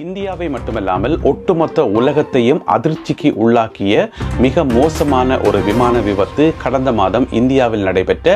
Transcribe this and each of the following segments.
இந்தியாவை மட்டுமல்லாமல் ஒட்டுமொத்த உலகத்தையும் அதிர்ச்சிக்கு உள்ளாக்கிய மிக மோசமான ஒரு விமான விபத்து கடந்த மாதம் இந்தியாவில் நடைபெற்ற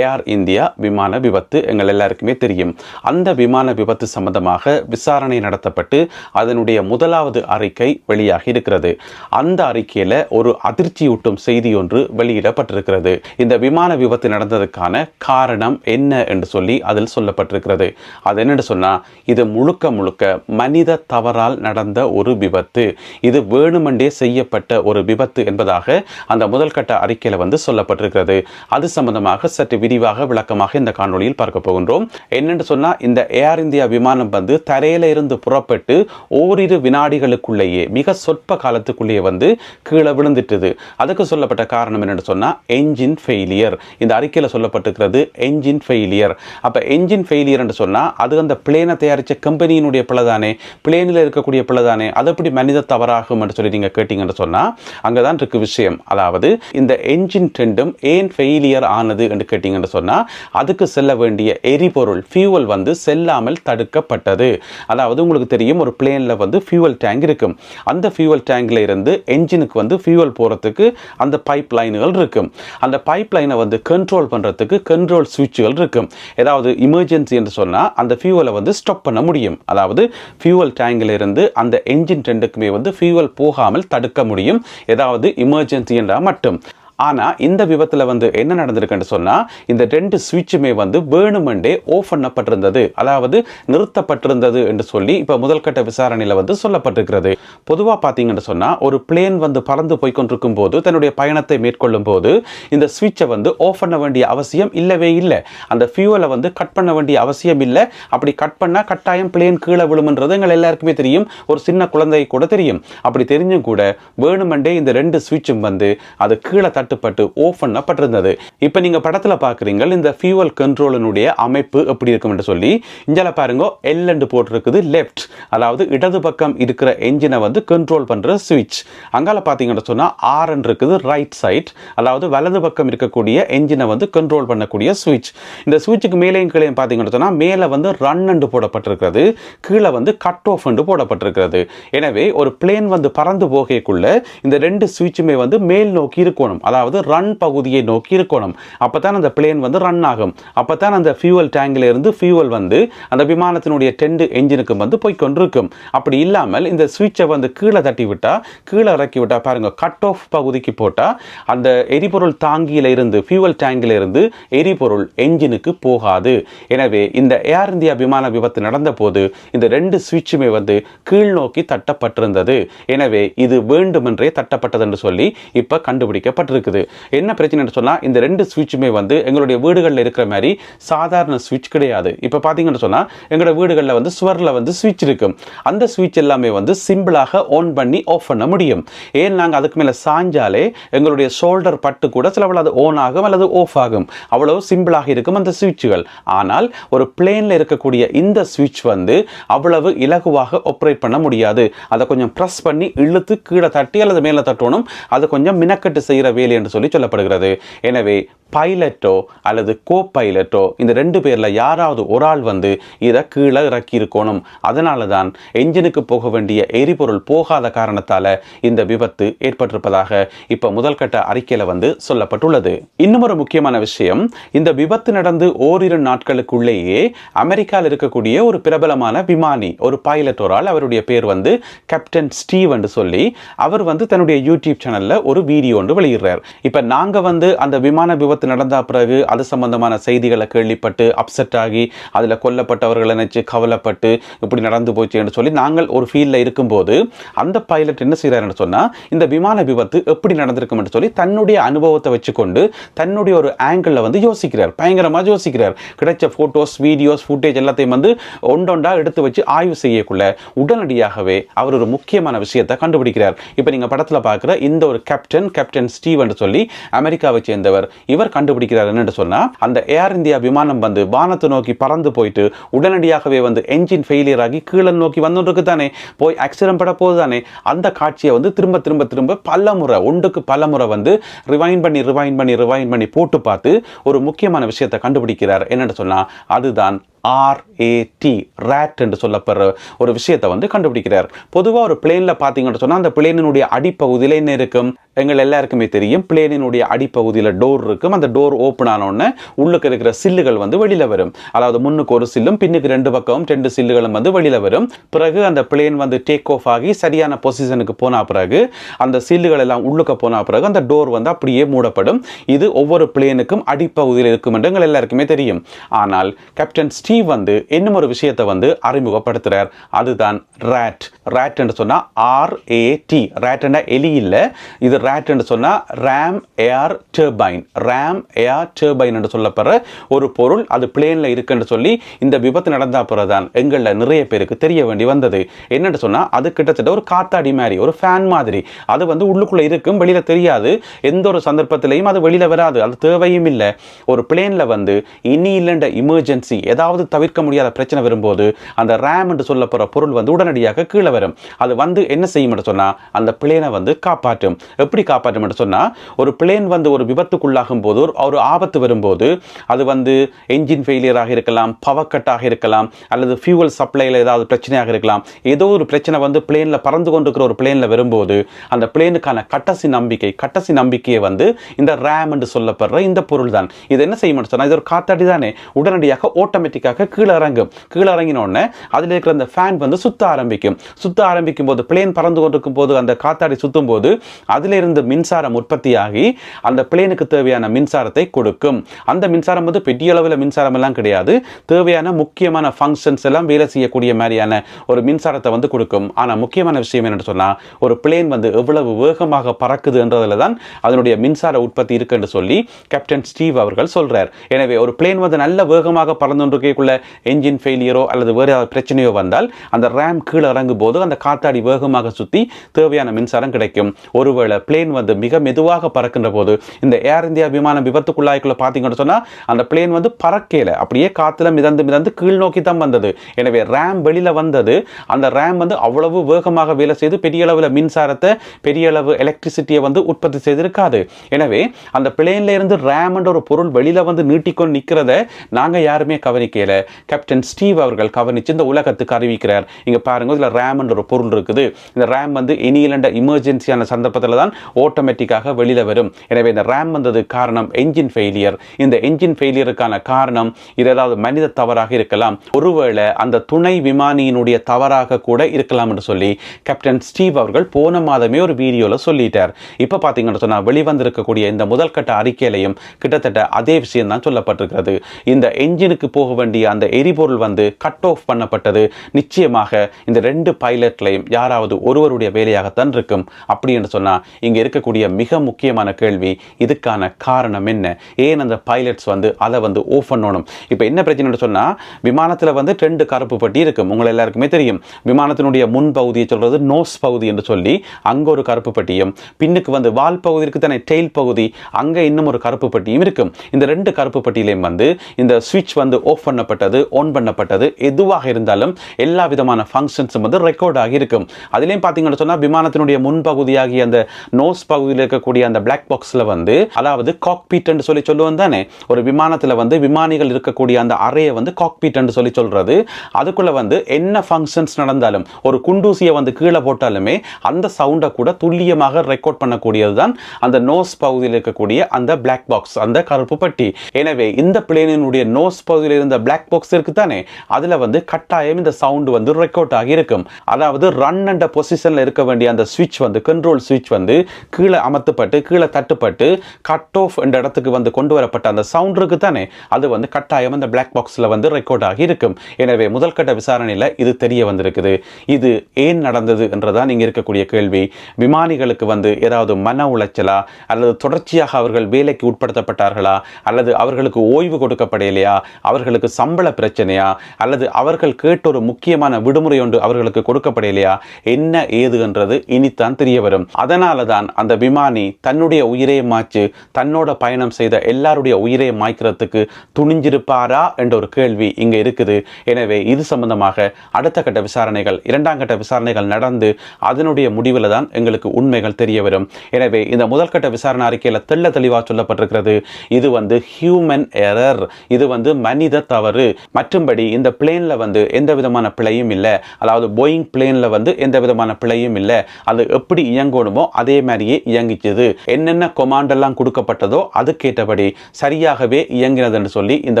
ஏஆர் இந்தியா விமான விபத்து எங்கள் எல்லாருக்குமே தெரியும். அந்த விமான விபத்து சம்பந்தமாக விசாரணை நடத்தப்பட்டு அதனுடைய முதலாவது அறிக்கை வெளியாகி இருக்கிறது. அந்த அறிக்கையில் ஒரு அதிர்ச்சியூட்டும் செய்தி ஒன்று வெளியிடப்பட்டிருக்கிறது. இந்த விமான விபத்து நடந்ததுக்கான காரணம் என்ன என்று சொல்லி அதில் சொல்லப்பட்டிருக்கிறது. அது என்னென்னு சொன்னால் இது முழுக்க முழுக்க மனித தவறால் நடந்த ஒரு விபத்து. இது வேணுமென்றே செய்யப்பட்ட ஒரு விபத்து என்பதாக அந்த முதல் கட்ட அறிக்கையில் வந்து சொல்லப்பட்டிருக்கிறது. அது சம்பந்தமாக சற்று விரிவாக விளக்கமாக இந்த காணொலியில் பார்க்க போகின்றோம். என்னென்று சொன்னால் இந்த ஏர் இந்தியா விமானம் வந்து தரையில இருந்து புறப்பட்டு ஓரிரு வினாடிகளுக்குள்ளேயே மிக சொற்ப காலத்துக்குள்ளேயே வந்து கீழே விழுந்துட்டுது. அதுக்கு சொல்லப்பட்ட காரணம் என்னென்னு சொன்னா என்ஜின் ஃபெயிலியர் இந்த அறிக்கையில் சொல்லப்பட்டிருக்கிறது என்ஜின் ஃபெயிலியர் அப்ப என்ஜின் ஃபெயிலியர் என்று சொன்னா அது அந்த பிளேனை தயாரித்த கம்பெனியினுடைய பிள்ளை தானே பிளேனில் இருக்கக்கூடிய பிள்ளை தானே அது எப்படி மனித தவறாகும் என்று சொல்லி நீங்கள் கேட்டீங்கன்னு சொன்னால் அங்கே தான் இருக்கு விஷயம். அதாவது இந்த என்ஜின் ட்ரெண்டும் ஏன் ஃபெயிலியர் ஆனது என்று கேட்டீங்கன்னு சொன்னால் அதுக்கு செல்ல வேண்டிய எரிபொருள் ஃபியூவல் வந்து செல்லாமல் தடுக்கப்பட்டது. அதாவது உங்களுக்கு தெரியும் ஒரு பிளேனில் வந்து ஃபியூவல் டேங்க் இருக்கும். அந்த ஃபியூவல் டேங்கில் இருந்து என்ஜினுக்கு வந்து ஃபியூவல் போகிறதுக்கு அந்த பைப் லைனுகள் இருக்கும். அந்த பைப் லைனை வந்து கண்ட்ரோல் பண்ணுறதுக்கு கண்ட்ரோல் சுவிட்சுகள் இருக்கும். ஏதாவது இமர்ஜென்சி என்று சொன்னால் அந்த ஃபியூவலை வந்து ஸ்டாப் பண்ண முடியும். அதாவது ஃபியூவல் டேங்கில் இருந்து அந்த என்ஜின் ரெண்டுக்குமே வந்து ஃபியூவல் போகாமல் தடுக்க முடியும். ஏதாவது இமர்ஜென்சி என்றால் மட்டும். ஆனால் இந்த விபத்தில் வந்து என்ன நடந்திருக்குன்னு சொன்னால் இந்த ரெண்டு சுவிட்சுமே வந்து வேணுமெண்டே ஓஃப் பண்ணப்பட்டிருந்தது. அதாவது நிறுத்தப்பட்டிருந்தது என்று சொல்லி இப்போ முதல்கட்ட விசாரணையில் வந்து சொல்லப்பட்டிருக்கிறது. பொதுவாக பார்த்தீங்கன்னு சொன்னால் ஒரு பிளேன் வந்து பறந்து போய் கொண்டிருக்கும் போது தன்னுடைய பயணத்தை மேற்கொள்ளும் போது இந்த சுவிட்சை வந்து ஆஃப் பண்ண வேண்டிய அவசியம் இல்லவே இல்லை. அந்த ஃபியூவலை வந்து கட் பண்ண வேண்டிய அவசியம் இல்லை. அப்படி கட் பண்ணால் கட்டாயம் பிளேன் கீழே விழுமன்றது எங்கள் எல்லாருக்குமே தெரியும். ஒரு சின்ன குழந்தை கூட தெரியும். அப்படி தெரிஞ்சும் கூட வேணுமெண்டே இந்த ரெண்டு சுவிட்சும் வந்து அது கீழே தட்டுப்பட்டு ஓஃப் பண்ணப்பட்டிருந்தது. இப்போ நீங்கள் படத்தில் பார்க்குறீங்க இந்த ஃபியூவல் கண்ட்ரோலினுடைய அமைப்பு எப்படி இருக்கும் என்று சொல்லி இஞ்சால பாருங்க எல் என்று போட்டிருக்குது லெஃப்ட் அதாவது இடது பக்கம் இருக்கிற என்ஜினை வந்து கண்ட்ரோல் பண்ணுற சுவிட்ச் அங்கால பார்த்தீங்கன்னு சொன்னால் ஆர் இருக்குது ரைட் சைட் அதாவது வலது பக்கம் இருக்கக்கூடிய என்ஜினை வந்து கண்ட்ரோல் பண்ணக்கூடிய சுவிட்ச் இந்த சுவிட்சுக்கு மேலேயும் கீழே பார்த்தீங்கன்னு சொன்னால் மேலே வந்து ரன் என்று போடப்பட்டிருக்கிறது கீழே வந்து கட் ஆஃப் என்று போடப்பட்டிருக்கிறது. எனவே ஒரு பிளேன் வந்து பறந்து போகக்குள்ள இந்த ரெண்டு சுவிட்சுமே வந்து மேல் நோக்கி இருக்கணும். அதாவது அதாவது ரன் பகுதியை நோக்கி இருக்கணும். அப்போ தான் அந்த பிளேன் வந்து ரன் ஆகும். அப்போ தான் அந்த ஃபியூவல் டேங்கிலிருந்து ஃபியூவல் வந்து அந்த விமானத்தினுடைய டெண்டு என்ஜினுக்கு வந்து போய் கொண்டிருக்கும். அப்படி இல்லாமல் இந்த சுவிட்சை வந்து கீழே தட்டி விட்டால் கீழே இறக்கி விட்டால் பாருங்கள் கட் ஆஃப் பகுதிக்கு போட்டால் அந்த எரிபொருள் தாங்கியில் இருந்து ஃபியூவல் டேங்கில் இருந்து எரிபொருள் என்ஜினுக்கு போகாது. எனவே இந்த ஏர் இந்தியா விமான விபத்து நடந்த போது இந்த ரெண்டு சுவிட்சுமே வந்து கீழ் நோக்கி தட்டப்பட்டிருந்தது. எனவே இது வேண்டுமென்றே தட்டப்பட்டது என்று சொல்லி இப்போ கண்டுபிடிக்கப்பட்டிருக்கு இருக்குது. என்ன பிரச்சனைன்னு சொன்னால் இந்த ரெண்டு சுவிட்சுமே வந்து எங்களுடைய வீடுகளில் இருக்கிற மாதிரி சாதாரண சுவிட்ச் கிடையாது. இப்போ பார்த்தீங்கன்னு சொன்னால் எங்களோட வீடுகளில் வந்து சுவரில் வந்து சுவிட்ச் இருக்கும் அந்த சுவிட்ச் எல்லாமே வந்து சிம்பிளாக ஆன் பண்ணி ஆஃப் பண்ண முடியும். ஏன் நாங்கள் அதுக்கு மேலே சாஞ்சாலே எங்களுடைய ஷோல்டர் பட்டு கூட சில அது ஓன் ஆகும் அல்லது ஆஃப் ஆகும். அவ்வளவு சிம்பிளாக இருக்கும் அந்த சுவிட்சுகள். ஆனால் ஒரு பிளேனில் இருக்கக்கூடிய இந்த சுவிட்ச் வந்து அவ்வளவு இலகுவாக ஆப்ரேட் பண்ண முடியாது. அதை கொஞ்சம் ப்ரெஸ் பண்ணி இழுத்து கீழே தட்டி அல்லது மேலே தட்டணும். அது கொஞ்சம் மினக்கட்டு செய்கிற வேலை என்று சொல்லி சொல்லப்படுகிறது. எனவே பைலட்டோ அல்லது கோ பைலட்டோ இந்த ரெண்டு பேரில் யாராவது ஒரு ஆள் வந்து இதை கீழே இறக்கி இருக்கணும். அதனால தான் என்ஜினுக்கு போக வேண்டிய எரிபொருள் போகாத காரணத்தால் இந்த விபத்து ஏற்பட்டிருப்பதாக இப்போ முதல்கட்ட அறிக்கையில் வந்து சொல்லப்பட்டுள்ளது. இன்னும் ஒரு முக்கியமான விஷயம் இந்த விபத்து நடந்து ஓரிரு நாட்களுக்குள்ளேயே அமெரிக்காவில் இருக்கக்கூடிய ஒரு பிரபலமான விமானி ஒரு பைலட் ஒரு ஆள் அவருடைய பேர் வந்து கேப்டன் ஸ்டீவ் என்று சொல்லி அவர் வந்து தன்னுடைய யூடியூப் சேனலில் ஒரு வீடியோ ஒன்று வெளியிடுறார். இப்போ நாங்கள் வந்து அந்த விமான விபத்து விபத்து நடந்த பிறகு அது சம்பந்தமான செய்திகளை கேள்விப்பட்டு அப்செட் ஆகி அதில் கொல்லப்பட்டவர்களை நினச்சி கவலைப்பட்டு இப்படி நடந்து போச்சுன்னு சொல்லி நாங்கள் ஒரு ஃபீல்டில் இருக்கும்போது அந்த பைலட் என்ன செய்கிறாருன்னு சொன்னால் இந்த விமான விபத்து எப்படி நடந்திருக்கும் என்று சொல்லி தன்னுடைய அனுபவத்தை வச்சுக்கொண்டு தன்னுடைய ஒரு ஆங்கிளில் வந்து யோசிக்கிறார். பயங்கரமாக யோசிக்கிறார். கிடைச்ச ஃபோட்டோஸ் வீடியோஸ் ஃபுட்டேஜ் எல்லாத்தையும் வந்து ஒண்டொண்டா எடுத்து வச்சு ஆய்வு செய்யக்குள்ள உடனடியாகவே அவர் ஒரு முக்கியமான விஷயத்தை கண்டுபிடிக்கிறார். இப்போ நீங்கள் படத்தில் பார்க்குற இந்த ஒரு கேப்டன் கேப்டன் ஸ்டீவ் என்று சொல்லி அமெரிக்காவை சேர்ந்தவர் இவர் கண்டுபிடிக்கிறார் என்னன்னு சொன்னால் அந்த ஏர் இந்தியா விமானம் வந்து வானத்தை நோக்கி பறந்து போயிட்டு உடனடியாகவே வந்து என்ஜின் ஃபெயிலியர் ஆகி கீழே நோக்கி வந்துருக்கு தானே. போய் ஆக்சிடென்ட் பட போகுது தானே. அந்த காட்சியை வந்து திரும்ப திரும்ப திரும்ப பல முறை ஒன்றுக்கு பல முறை வந்து ரிவைன் பண்ணி ரிவைன் பண்ணி ரிவைன் பண்ணி போட்டு பார்த்து ஒரு முக்கியமான விஷயத்தை கண்டுபிடிக்கிறார். என்னென்னு சொன்னால் அதுதான் ஆர்ஏடி ரேட் என்று சொல்லப்படுற ஒரு விஷயத்தை வந்து கண்டுபிடிக்கிறார். பொதுவாக ஒரு பிளேனில் பார்த்தீங்கன்னு சொன்னால் அந்த பிளேனினுடைய அடிப்பகுதியில் என்ன இருக்கும்? எங்கள் எல்லாருக்குமே தெரியும் பிளேனினுடைய அடிப்பகுதியில் டோர் இருக்கும். அந்த டோர் ஓப்பன் ஆனோடனே உள்ளுக்கு இருக்கிற சில்லுகள் வந்து வெளியில் வரும். அதாவது முன்னுக்கு ஒரு சில்லும் பின்னுக்கு ரெண்டு பக்கமும் ரெண்டு சில்லுகளும் வந்து வெளியில் வரும். பிறகு அந்த பிளேன் வந்து டேக் ஆஃப் ஆகி சரியான பொசிஷனுக்கு போன பிறகு அந்த சில்லுகள் எல்லாம் உள்ளுக்க போன பிறகு அந்த டோர் வந்து அப்படியே மூடப்படும். இது ஒவ்வொரு பிளேனுக்கும் அடிப்பகுதியில் இருக்கும் என்று எங்கள் எல்லாருக்குமே தெரியும். ஆனால் கேப்டன் ஸ்டீவ் வந்து இன்னும் ஒரு விஷயத்தை வந்து அறிமுகப்படுத்துறார். அதுதான் ரேட் ரேட் என்று சொன்னா ஆர்ஏடி ரேட் என்ன எலி இல்லை. இது ரேட் என்று சொன்னா ram air turbine ram air turbine என்று சொல்லப்படுற ஒரு பொருள் அது பிளேன்ல இருக்குன்னு சொல்லி இந்த விபத்து நடந்தா பிறகுதான் எங்களில் நிறைய பேருக்கு தெரிய வேண்டி வந்தது. என்னென்னு சொன்னா அது கிட்டத்தட்ட ஒரு காத்தாடி மாதிரி ஒரு ஃபேன் மாதிரி. அது வந்து உள்ளுக்குள்ள இருக்கும் வெளியில தெரியாது. எந்த ஒரு சந்தர்ப்பத்திலையும் அது வெளியில வராது. அது தேவையும் இல்லை. ஒரு பிளேன்ல வந்து இனி இல்லைன்ற இமர்ஜென்சி ஏதாவது ஏதாவது தவிர்க்க முடியாத பிரச்சனை வரும்போது அந்த ரேம் என்று சொல்லப்படுற பொருள் வந்து உடனடியாக கீழே வரும். அது வந்து என்ன செய்யும் என்று சொன்னால் அந்த பிளேனை வந்து காப்பாற்றும். எப்படி காப்பாற்றும் என்று சொன்னால் ஒரு பிளேன் வந்து ஒரு விபத்துக்குள்ளாகும் போது ஒரு- ஆபத்து வரும்போது அது வந்து என்ஜின் ஃபெயிலியராக இருக்கலாம் பவர் கட்டாக இருக்கலாம் அல்லது ஃபியூவல் சப்ளையில் ஏதாவது பிரச்சனையாக இருக்கலாம். ஏதோ ஒரு பிரச்சனை வந்து பிளேனில் பறந்து கொண்டிருக்கிற ஒரு பிளேனில் வரும்போது அந்த பிளேனுக்கான கட்டசி நம்பிக்கை கட்டசி நம்பிக்கையை வந்து இந்த ரேம் என்று சொல்லப்படுற இந்த பொருள் தான் இது என்ன செய்யும் சொன்னால் இது ஒரு காத்தாடி தானே. உடனடியாக ஆட்டோமேட்டிக்காக கீழே இறங்கும் கீழே இறங்கின உடனே அதில் இருக்கிற அந்த ஃபேன் வந்து சுத்த ஆரம்பிக்கும். சுத்த ஆரம்பிக்கும் போது பிளேன் பறந்து கொண்டிருக்கும் போது அந்த காத்தாடி சுத்தும் போது அதிலிருந்து மின்சாரம் உற்பத்தியாகி அந்த பிளேனுக்கு தேவையான மின்சாரத்தை கொடுக்கும். அந்த மின்சாரம் வந்து பெரிய அளவில் மின்சாரம் எல்லாம் கிடையாது. தேவையான முக்கியமான ஃபங்க்ஷன்ஸ் எல்லாம் வேலை செய்யக்கூடிய மாதிரியான ஒரு மின்சாரத்தை வந்து கொடுக்கும். ஆனால் முக்கியமான விஷயம் என்னென்னு சொன்னால் ஒரு பிளேன் வந்து எவ்வளவு வேகமாக பறக்குதுன்றதுல தான் அதனுடைய மின்சார உற்பத்தி இருக்குன்னு சொல்லி கேப்டன் ஸ்டீவ் அவர்கள் சொல்கிறார் எனவே ஒரு பிளேன் வந்து நல்ல வேகமாக பறந்து அதுக்குள்ளே என்ஜின் ஃபெயிலியரோ அல்லது வேறு ஏதாவது பிரச்சனையோ வந்தால் அந்த ரேம் கீழே இறங்கும் போது அந்த காத்தாடி வேகமாக சுற்றி தேவையான மின்சாரம் கிடைக்கும். ஒருவேளை பிளேன் வந்து மிக மெதுவாக பறக்கின்ற போது இந்த ஏர் இந்தியா விமானம் விபத்துக்குள்ளாய்க்குள்ளே பார்த்தீங்கன்னு சொன்னால் அந்த பிளேன் வந்து பறக்கையில் அப்படியே காற்றுல மிதந்து மிதந்து கீழ் நோக்கி தான் வந்தது. எனவே ரேம் வெளியில் வந்தது. அந்த ரேம் வந்து அவ்வளவு வேகமாக வேலை செய்து பெரிய அளவில் மின்சாரத்தை பெரிய அளவு எலக்ட்ரிசிட்டியை வந்து உற்பத்தி செய்திருக்காது. எனவே அந்த பிளேன்ல இருந்து ரேம்ன்ற ஒரு பொருள் வெளியில் வந்து நீட்டிக்கொண்டு நிற்கிறத நாங்கள் யாருமே கவனிக்கல. கேப்டன் ஸ்டீவ் அவர்கள் கவனிச்சு இந்த உலகத்துக்கு அறிவிக்கிறார். இங்கே பாருங்க இதில் ரேம்ன்ற ஒரு பொருள் இருக்குது. இந்த ரேம் வந்து இனியிலண்ட இமர்ஜென்சியான சந்தர்ப்பத்தில் தான் ஆட்டோமேட்டிக்காக வெளியில வரும். எனவே இந்த ரேம் வந்தது காரணம் என்ஜின் ஃபெயிலியர் இந்த என்ஜின் ஃபெயிலியருக்கான காரணம் இது ஏதாவது மனித தவறாக இருக்கலாம். ஒருவேளை அந்த துணை விமானியினுடைய தவறாக கூட இருக்கலாம் என்று சொல்லி கேப்டன் ஸ்டீவ் அவர்கள் போன மாதமே ஒரு வீடியோல சொல்லிட்டார். இப்போ பார்த்தீங்கன்னு சொன்னா வெளிவந்திருக்கக்கூடிய இந்த முதல் கட்ட அறிக்கையிலையும் கிட்டத்தட்ட அதே விஷயம் தான் சொல்லப்பட்டிருக்கிறது. இந்த என்ஜினுக்கு போக வேண்டிய அந்த எரிபொருள் வந்து கட் ஆஃப் பண்ணப்பட்டது. நிச்சயமாக இந்த ரெண்டு பைலட்லையும் யாராவது ஒருவருடைய வேலையாகத்தான் இருக்கும். அப்படி என்று சொன்னா இங்க இருக்கக்கூடிய மிக முக்கியமான கேள்வி இதுக்கான காரணம் என்ன? ஏன் அந்த பைலட்ஸ் வந்து அதை வந்து ஓஃப் பண்ணணும்? இப்போ என்ன பிரச்சனைன்னு சொன்னால் விமானத்தில் வந்து ரெண்டு கருப்பு பட்டி இருக்கும் உங்களை எல்லாருக்குமே தெரியும். விமானத்தினுடைய முன் பகுதியை சொல்கிறது நோஸ் பகுதி என்று சொல்லி அங்கே ஒரு கருப்பு பட்டியும் பின்னுக்கு வந்து வால் பகுதி தானே டெயில் பகுதி அங்கே இன்னும் ஒரு கருப்பு பட்டியும் இருக்கும். இந்த ரெண்டு கருப்பு பட்டியிலையும் வந்து இந்த சுவிட்ச் வந்து ஆஃப் பண்ணப்பட்டது ஆன் பண்ணப்பட்டது எதுவாக இருந்தாலும் எல்லா விதமான ஃபங்க்ஷன்ஸும் வந்து ரெக்கார்ட் ஆகி இருக்கும். அதுலேயும் பார்த்தீங்கன்னு சொன்னால் விமானத்தினுடைய முன்பகுதியாகிய அந்த நோஸ் பகுதியில் இருக்கக்கூடிய அந்த பிளாக் பாக்ஸில் வந்து அதாவது காக்பீட் சொல்லி சொல்லுவோம் தானே? ஒரு விமானத்தில் வந்து விமானிகள் இருக்கக்கூடிய அந்த அறையை வந்து காக்பீட் சொல்லி சொல்கிறது அதுக்குள்ளே வந்து என்ன ஃபங்க்ஷன்ஸ் நடந்தாலும் ஒரு குண்டூசியை வந்து கீழே போட்டாலுமே அந்த சவுண்டை கூட துல்லியமாக ரெக்கார்ட் பண்ணக்கூடியது தான் அந்த நோஸ் பகுதியில் இருக்கக்கூடிய அந்த பிளாக் பாக்ஸ் அந்த கருப்பு பட்டி. எனவே இந்த பிளேனினுடைய நோஸ் பகுதியில் இருந்த பிளாக் பாக்ஸ் இருக்கு தானே அதில் வந்து கட்டாயம் இந்த சவுண்டு வந்து ரெக்கார்ட் ஆகியிருக்கும் அதாவது ரன் அண்ட பொசிஷனில் இருக்க வேண்டிய அந்த சுவிட்ச் வந்து கண்ட்ரோல் சுவிட்ச் வந்து கீழே அமர்த்தப்பட்டு கீழே தட்டுப்பட்டு கட் ஆஃப் என்ற இடத்துக்கு வந்து கொண்டு வரப்பட்ட அந்த சவுண்ட் இருக்கு தானே அது வந்து கட்டாயம் அந்த பிளாக் பாக்ஸில் வந்து ரெக்கார்ட் ஆகி இருக்கும். எனவே முதல் கட்ட விசாரணையில் இது தெரிய வந்திருக்குது. இது ஏன் நடந்தது என்றதான் நீங்கள் இருக்கக்கூடிய கேள்வி. விமானிகளுக்கு வந்து ஏதாவது மன உளைச்சலா? அல்லது தொடர்ச்சியாக அவர்கள் வேலைக்கு உட்படுத்தப்பட்டார்களா? அல்லது அவர்களுக்கு ஓய்வு கொடுக்கப்படலையா? அவர்களுக்கு சம்பள பிரச்சனையா? அல்லது அவர்கள் கேட்ட ஒரு முக்கியமான விடுமுறை ஒன்று அவர்களுக்கு கொடுக்கப்படலையா? என்ன ஏது என்றது இனித்தான் தெரிய வரும் அதனால தான் அந்த விமானி தன்னுடைய உயிரை மாய்ச்சு தன்னோட பயணம் செய்த எல்லாருடைய உயிரை மாய்க்கிறதுக்கு துணிஞ்சிருப்பாரா என்ற ஒரு கேள்வி இங்க இருக்குது. எனவே இது சம்பந்தமாக அடுத்த கட்ட விசாரணைகள் இரண்டாம் கட்ட விசாரணைகள் நடந்து அதனுடைய முடிவில் தான் எங்களுக்கு உண்மைகள் தெரிய வரும் எனவே இந்த முதல் கட்ட விசாரணை அறிக்கையில் தெள்ள தெளிவாக சொல்லப்பட்டிருக்கிறது. இது வந்து ஹியூமன் எரர் இது வந்து மனித தவறு. தவறு மற்றும்படி இந்த பிளேனில் வந்து எந்த விதமான பிழையும் இல்லை. அதாவது போயிங் பிளேனில் வந்து எந்த விதமான பிழையும் இல்லை. அது எப்படி இயங்கணுமோ அதே மாதிரியே இயங்கிச்சது. என்னென்ன கொமாண்ட் எல்லாம் கொடுக்கப்பட்டதோ அதுக்கேற்றபடி சரியாகவே இயங்கினது என்று சொல்லி இந்த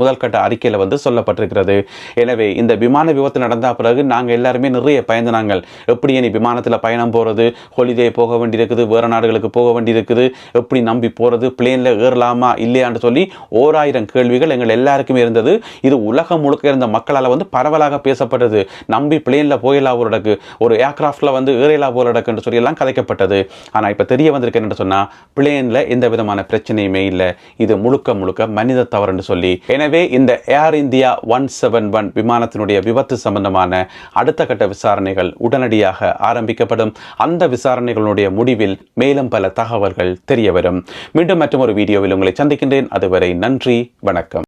முதல் கட்ட அறிக்கையில் வந்து சொல்லப்பட்டிருக்கிறது. எனவே இந்த விமான விபத்து நடந்த பிறகு நாங்கள் எல்லாருமே நிறைய பயந்தனாங்கள் எப்படி இனி விமானத்தில் பயணம் போகிறது ஹொலிடே போக வேண்டியிருக்குது வேறு நாடுகளுக்கு போக வேண்டியிருக்குது. எப்படி நம்பி போகிறது பிளேனில் ஏறலாமா? இல்லையான்னு சொல்லி ஓராயிரம் கேள்விகள் எங்கள் எல்லாருக்குமே இருந்தது. இது உலகம் முழுக்க இருந்த மக்களால் வந்து பரவலாக பேசப்பட்டது. நம்பி பிளேனில் போயிலா போலடக்கு ஒரு ஏர்கிராஃப்டில் வந்து ஏறலா போலடக்குன்னு சொல்லி எல்லாம் கதைக்கப்பட்டது. ஆனால் இப்போ தெரிய வந்திருக்கு என்ன சொன்னால் பிளேனில் எந்த விதமான பிரச்சனையுமே இல்லை. இது முழுக்க முழுக்க மனித தவறுன்னு சொல்லி. எனவே இந்த Air India one seven one விமானத்தினுடைய விபத்து சம்பந்தமான அடுத்த கட்ட விசாரணைகள் உடனடியாக ஆரம்பிக்கப்படும். அந்த விசாரணைகளுடைய முடிவில் மேலும் பல தகவல்கள் தெரிய வரும். மீண்டும் மற்றும் ஒரு வீடியோவில் உங்களை சந்திக்கின்றேன். அதுவரை நன்றி வணக்கம்.